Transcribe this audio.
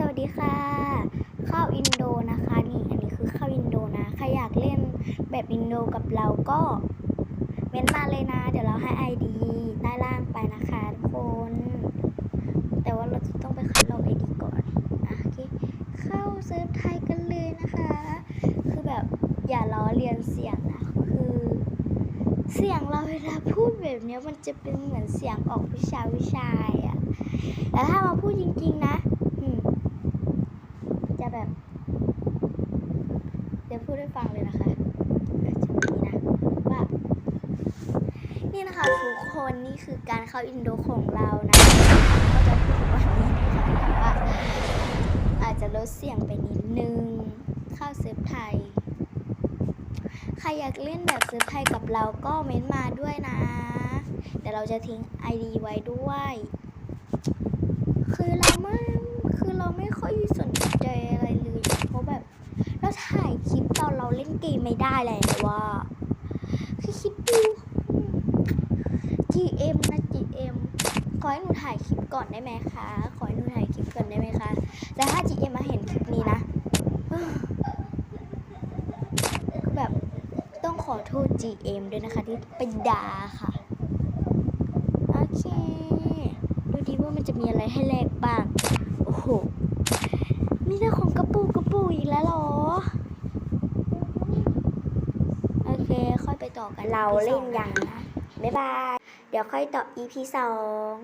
สวัสดีค่ะเข้าอินโดนะคะนี่อันนี้คือเข้าอินโดนะใครอยากเล่นแบบอินโดกับเราก็เม้นมาเลยนะ เดี๋ยวเราให้ ID ใต้ล่างไปนะคะทุกคน แต่ว่าเราจะต้องไปคัดลอก ID ก่อนอะโอเคเข้าเซิร์ฟไทยกันเลยนะคะ คือแบบอย่าล้อเลียนเสียงนะคือเสียงเราเวลาพูดแบบเนี้ยมันจะเป็นเหมือนเสียงออกวิชาวิชายอะแต่ถ้ามาพูดจริง ๆ นะแบบ เดี๋ยวพูดให้ ฟังเลยนะคะจะมีนะว่านี่นะคะทุกคนนี่คือการเข้าอินโดของเรานะก็จะพูดวันนี้นะคะแต่ว่าอาจจะลดเสียงไปนิดนึงเข้าเซิร์ฟไทยใครอยากเล่นแบบเซิร์ฟไทยกับเราก็เม้นมาด้วยนะเดี๋ยวเราจะทิ้ง ID ไว้ด้วย คือเราไม่คือเราไม่ค่อยสนใจอะไรเลย เพราะแบบเราถ่าย ตอนเราเล่นเกมไม่ได้เลยว่าคือคิดดู GM นะ GM ขอให้หนูถ่ายคลิปก่อนได้ไหมคะ ขอให้หนูถ่ายคลิปก่อนได้ไหมคะ แต่ถ้า GM มาเห็นคลิปนี้นะแบบต้องขอโทษ GM ด้วยนะคะที่ไปด่าค่ะ โอเค ดูดีว่ามันจะมีอะไรให้แลกบ้าง โอ้โห มีแต่ของกระปูกระปูอีกแล้วเหรอ โอ เค ค่อยไปต่อกันเรา EP เล่นสอยังนะ บ๊ายบาย เดี๋ยวค่อยต่อ EP สอง